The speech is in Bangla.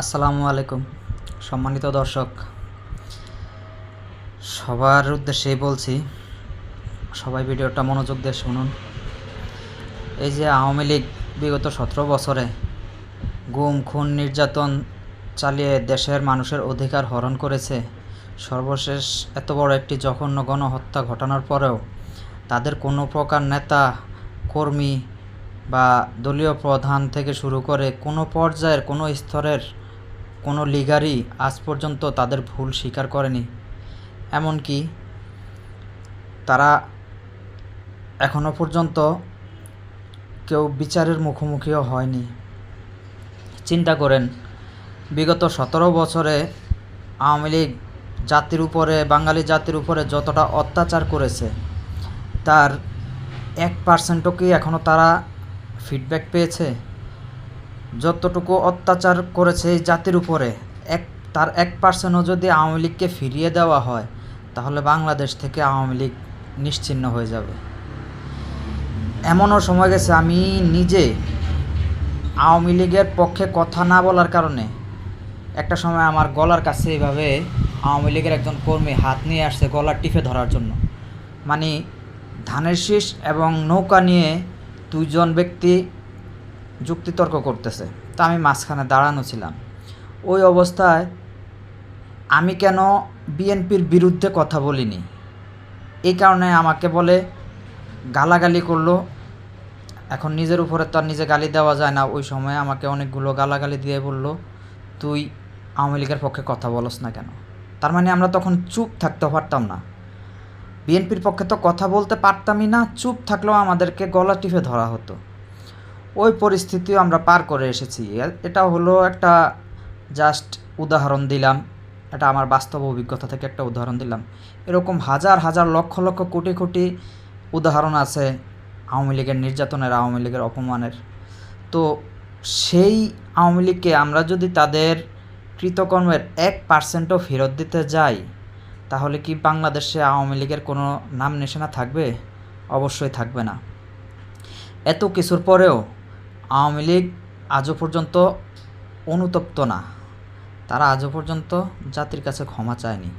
আসসালামু আলাইকুম, সম্মানিত দর্শক। সবার উদ্দেশ্যেই বলছি, সবাই ভিডিওটা মনোযোগ দিয়ে শুনুন। এই যে আওয়ামী লীগ বিগত সতেরো বছরে গুম, খুন, নির্যাতন চালিয়ে দেশের মানুষের অধিকার হরণ করেছে, সর্বশেষ এত বড় একটি জঘন্য গণহত্যা ঘটানোর পরেও তাদের কোনো প্রকার নেতা, কর্মী বা দলীয় প্রধান থেকে শুরু করে কোনো পর্যায়ের, কোনো স্তরের কোনো লিগারই আজ পর্যন্ত তাদের ভুল স্বীকার করেনি। এমনকি তারা এখনও পর্যন্ত কেউ বিচারের মুখোমুখিও হয়নি। চিন্তা করেন, বিগত সতেরো বছরে আওয়ামী লীগ জাতির উপরে, বাঙালি জাতির উপরে যতটা অত্যাচার করেছে, তার এক পার্সেন্টও কি এখনও তারা ফিডব্যাক পেয়েছে? যতটুকু অত্যাচার করেছে এই জাতির উপরে, এক, তার এক পার্সেন্টও যদি আওয়ামী লীগকে ফিরিয়ে দেওয়া হয়, তাহলে বাংলাদেশ থেকে আওয়ামী লীগ নিশ্চিহ্ন হয়ে যাবে। এমনও সময় গেছে আমি নিজে আওয়ামী লীগের পক্ষে কথা না বলার কারণে একটা সময় আমার গলার কাছে এইভাবে আওয়ামী লীগের একজন কর্মী হাত নিয়ে আসছে গলার টিপে ধরার জন্য। মানে ধানের শীষ এবং নৌকা নিয়ে দুইজন ব্যক্তি যুক্তিতর্ক করতেছে। তা আমি মাঝখানে দাঁড়ানো ছিলাম। ওই অবস্থায় আমি কেন বিএনপির বিরুদ্ধে কথা বলিনি? এই কারণে আমাকে বলে, গালাগালি করল। এখন নিজের উপরে তো আর নিজে গালি দেওয়া যায় না। ওই সময় আমাকে অনেকগুলো গালাগালি দিয়ে বলল, তুই আওয়ামী লীগের পক্ষে কথা বলস না কেন? তার মানে আমরা তখন চুপ থাকতে পারতাম না। বিএনপির পক্ষে তো কথা বলতে পারতামই না। চুপ থাকলেও আমাদেরকে গলা টিপে ধরা হতো। ওই পরিস্থিতিও আমরা পার করে এসেছি। এটা হলো একটা জাস্ট উদাহরণ দিলাম। এটা আমার বাস্তব অভিজ্ঞতা থেকে একটা উদাহরণ দিলাম। এরকম হাজার হাজার, লক্ষ লক্ষ, কোটি কোটি উদাহরণ আছে আওয়ামী লীগের নির্যাতনের, আওয়ামী লীগের অপমানের। তো সেই আওয়ামী লীগকে আমরা যদি তাদের কৃতকর্মের এক পার্সেন্টও ফেরত দিতে যাই, তাহলে কি বাংলাদেশে আওয়ামী লীগের কোনো নাম নিশানা থাকবে? অবশ্যই থাকবে না। এত কিছুর পরেও আওয়ামী লীগ আজও পর্যন্ত অনুতপ্ত না। তারা আজও পর্যন্ত জাতির কাছে ক্ষমা চায়নি।